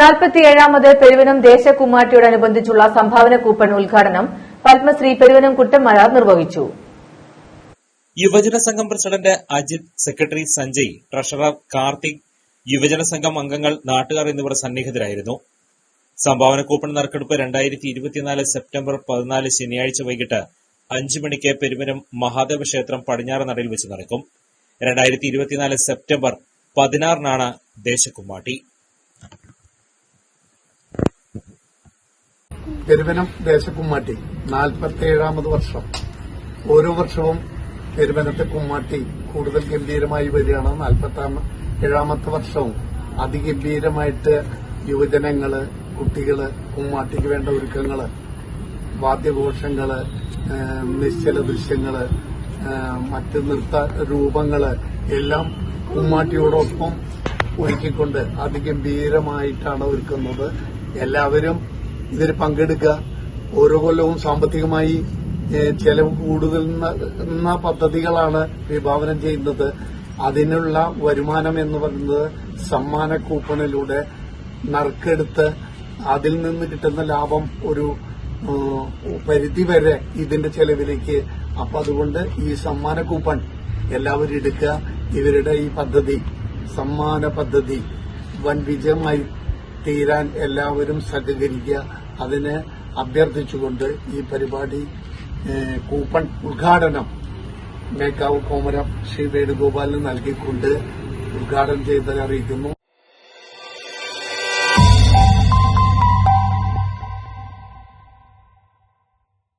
നാൽപ്പത്തിയേഴാമത് പെരുവനം ദേശകുമാറ്റിയോടനുബന്ധിച്ചുള്ള സംഭാവന കൂപ്പൺ ഉദ്ഘാടനം പത്മശ്രീ പെരുവനം കുട്ടന്മാരാർ നിർവഹിച്ചു. യുവജന സംഘം president Ajith secretary Sanjay treasurer Karthik യുവജന സംഘം അംഗങ്ങൾ നാട്ടുകാർ എന്നിവർ സന്നിഹിതരായിരുന്നു. സംഭാവന കൂപ്പൺ നറുക്കെടുപ്പ് രണ്ടായിരത്തി ഇരുപത്തിനാല് സെപ്റ്റംബർ പതിനാല് ശനിയാഴ്ച വൈകിട്ട് അഞ്ചു മണിക്ക് പെരുമനം മഹാദേവ ക്ഷേത്രം പടിഞ്ഞാറ് നടയിൽ വെച്ച് നടക്കും. രണ്ടായിരത്തി ഇരുപത്തിനാല് സെപ്റ്റംബർ പതിനാറിനാണ് ദേശക്കുമ്മാട്ടി പെരുവനം ദേശക്കുമ്മാട്ടി നാൽപ്പത്തിയേഴാമത് വർഷം. ഓരോ വർഷവും പെരുവനത്തെ കുമ്മാട്ടി കൂടുതൽ ഗംഭീരമായി വരികയാണ്. നാൽപ്പത്തി ഏഴാമത്തെ വർഷവും അതിഗംഭീരമായിട്ട് യുവജനങ്ങൾ കുട്ടികൾ കുമ്മാട്ടിക്ക് വേണ്ട ഒരുക്കങ്ങൾ വാദ്യഘോഷങ്ങൾ നിശ്ചല ദൃശ്യങ്ങൾ മറ്റ് നൃത്ത രൂപങ്ങൾ എല്ലാം കുമ്മാട്ടിയോടൊപ്പം ഒരുക്കിക്കൊണ്ട് അതിഗംഭീരമായിട്ടാണ് ഒരുക്കുന്നത്. എല്ലാവരും ഇതിൽ പങ്കെടുക്കുക. ഓരോ കൊല്ലവും സാമ്പത്തികമായി ചെലവ് കൂടുതലുന്ന പദ്ധതികളാണ് വിഭാവനം ചെയ്യുന്നത്. അതിനുള്ള വരുമാനം എന്ന് പറയുന്നത് സമ്മാന കൂപ്പണിലൂടെ നറുക്കെടുത്ത് അതിൽ നിന്ന് കിട്ടുന്ന ലാഭം ഒരു പരിധി വരെ ഇതിന്റെ ചെലവിലേക്ക്. അപ്പൊ അതുകൊണ്ട് ഈ സമ്മാന കൂപ്പൺ എല്ലാവരും എടുക്കുക. ഇവരുടെ ഈ പദ്ധതി സമ്മാന പദ്ധതി വൻ വിജയമായി തീരാൻ എല്ലാവരും സഹകരിക്കുക. അതിന് അഭ്യർത്ഥിച്ചുകൊണ്ട് ഈ പരിപാടി കൂപ്പൺ ഉദ്ഘാടനം മേക്കാവ് കോമരം ശ്രീ വേണുഗോപാലിന് നൽകിക്കൊണ്ട് ഉദ്ഘാടനം ചെയ്തത് അറിയിക്കുന്നു.